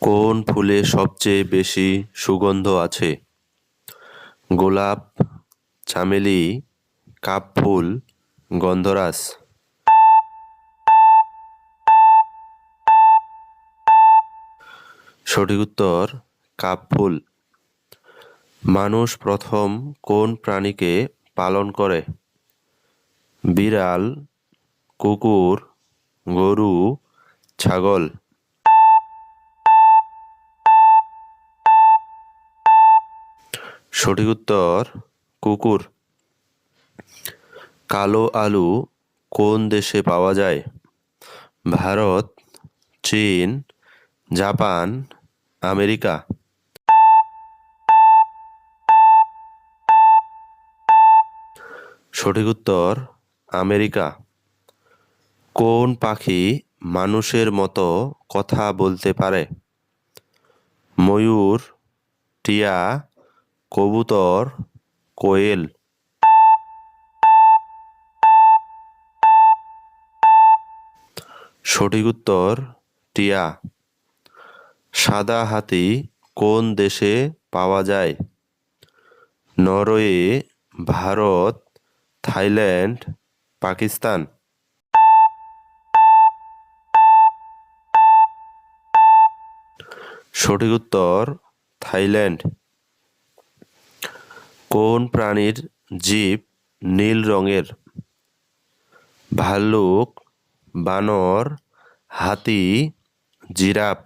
কোন ফুলে সবচেয়ে বেশি সুগন্ধ আছে? গোলাপ, চামেলি, কাপফুল, গন্ধরাজ। সঠিক উত্তর কাপ ফুল মানুষ প্রথম কোন প্রাণীকে পালন করে? বিড়াল, কুকুর, গরু, ছাগল। সঠিক উত্তর, কুকুর। কালো আলু কোন দেশে পাওয়া যায়? ভারত, চীন, জাপান, আমেরিকা। সঠিক উত্তর, আমেরিকা। কোন পাখি মানুষের মতো কথা বলতে পারে? ময়ূর, টিয়া কবুতর, কোয়েল। সঠিক উত্তর, টিয়া। সাদা হাতি কোন দেশে পাওয়া যায়? Norway, Bharat, Thailand, Pakistan. সঠিক উত্তর, থাইল্যান্ড। কোন প্রাণীর জীব নীল রঙের? ভাল্লুক, বানর, হাতি, জিরাফ।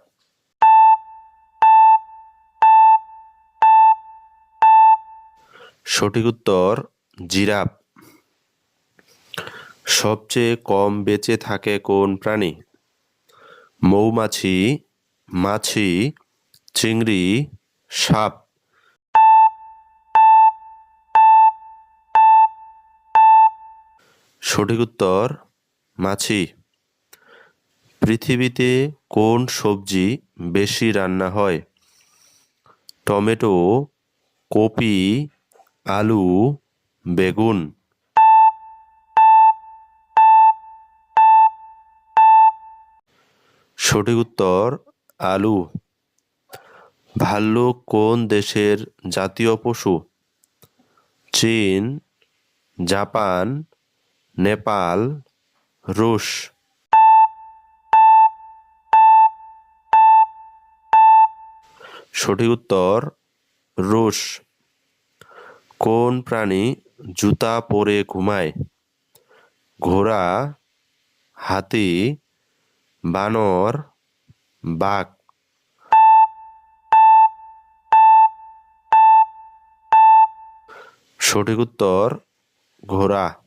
সঠিক উত্তর, জিরাফ। সবচেয়ে কম বেঁচে থাকে কোন প্রাণী? মৌমাছি, মাছি, চিংড়ি, সাপ। সঠিক উত্তর মাছি। পৃথিবীতে কোন সবজি বেশি রান্না হয়? টমেটো, কপি, আলু, বেগুন। সঠিক উত্তর, আলু। ভাল্লুক কোন দেশের জাতীয় পশু? চীন, জাপান নেপাল, রুশ। সঠিক উত্তর, রুশ। কোন প্রাণী জুতা পরে ঘুমায়? ঘোড়া, হাতি, বানর, বাঘ। সঠিক উত্তর, ঘোড়া।